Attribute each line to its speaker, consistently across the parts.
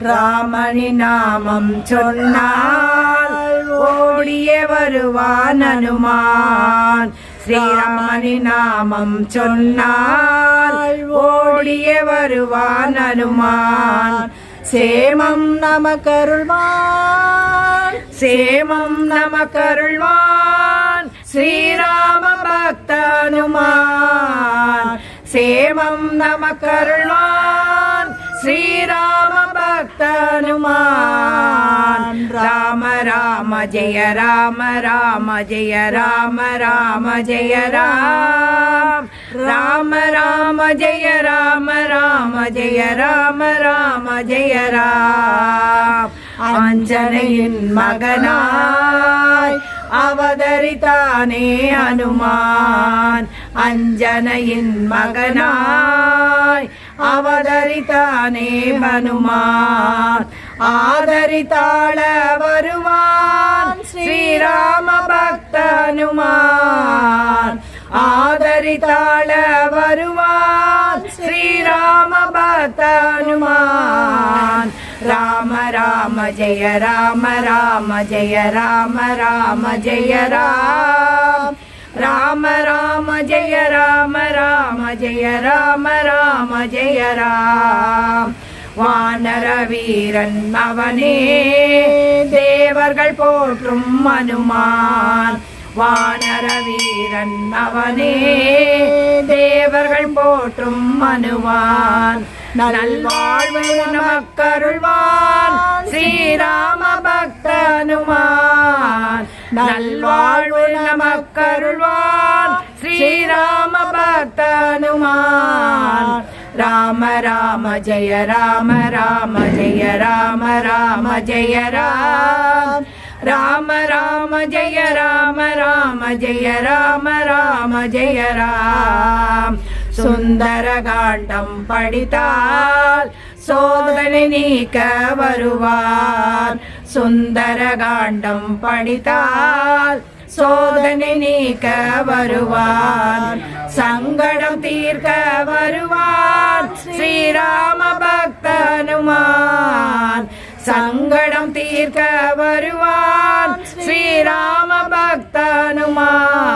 Speaker 1: ராமணி நாமம் சொன்னால் ஓடியே வருவான் அனுமான். ஸ்ரீராமணி நாமம் சொன்னால் ஓடியே வருவான் அனுமான். சேமம் நம கருள்வான் சேமம் நம கருள்வான் ஸ்ரீராம பக்த அனுமான் சேமம் நமக்கருள்வான். ஸ்ரீராம பக்தனுமான் ராம ராம ஜெய ராம ராம ஜெய ராம ராம ஜெய ராம். ராம ராம ஜெய ராம ராம ஜெய ராம ராம ஜெய ராம். அஞ்சனையின் மகனாய் அவதரித்தானே அனுமான். அஞ்சனையின் மகனாய் அவதரித்தானே ஹனுமான். ஆதரித்தாள வருவான் ஸ்ரீராம பக்த ஹனுமான். ஆதரித்தாள வருவான் ஸ்ரீராம பக்த ஹனுமான். ராம ராம ஜெய ராம ராம ஜெய ராம ராம ஜெய ராம ராம ராம ஜெய ராம ராம ஜெய ராம ராம ஜெய ராம். வானர வீரன் அவனே தேவர்கள் போற்றும் அனுமான். வானர வீரன் அவனே தேவர்கள் போற்றும் அனுமான். நல்வாழ்வு நமக்கருள்வான். ஸ்ரீராம பக்த அனுமான். நல்வாழ்வு நமக்கருள்வான். ஸ்ரீராம பக்தனுமான் ராம ராம ஜெய ராம ராம ஜெய ராம ராம ஜெய ராம். ராம ராம ஜெய ராம ராம ஜெய ராம ராம ஜெய ராம். சுந்தர காண்டம் படித்தால் சோதனை நீக்க வருவார். சுந்தர காண்டம் படித்தால் சோதனை நீக்க வருவார். சங்கடம் தீர்க்க வருவார். ஸ்ரீராம பக்தனுமான் சங்கடம் தீர்க்க வருவான் ஸ்ரீராம பக்தனுமான்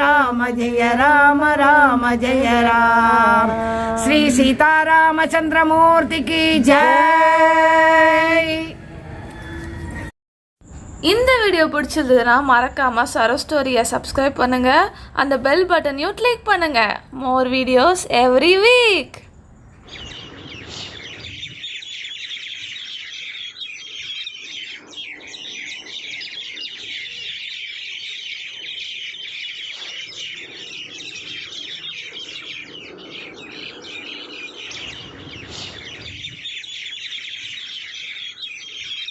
Speaker 1: ராம ஜெய ராம ராம ஜெய ராம். ஸ்ரீ சீதாராமச்சந்திரமூர்த்திக்கு ஜெய்.
Speaker 2: இந்த வீடியோ பிடிச்சிருந்ததுன்னா மறக்காமல் சரோ ஸ்டோரியை சப்ஸ்கிரைப் பண்ணுங்கள் அந்த பெல் பட்டனையும் கிளிக் பண்ணுங்கள் மோர் வீடியோஸ் எவ்ரி வீக்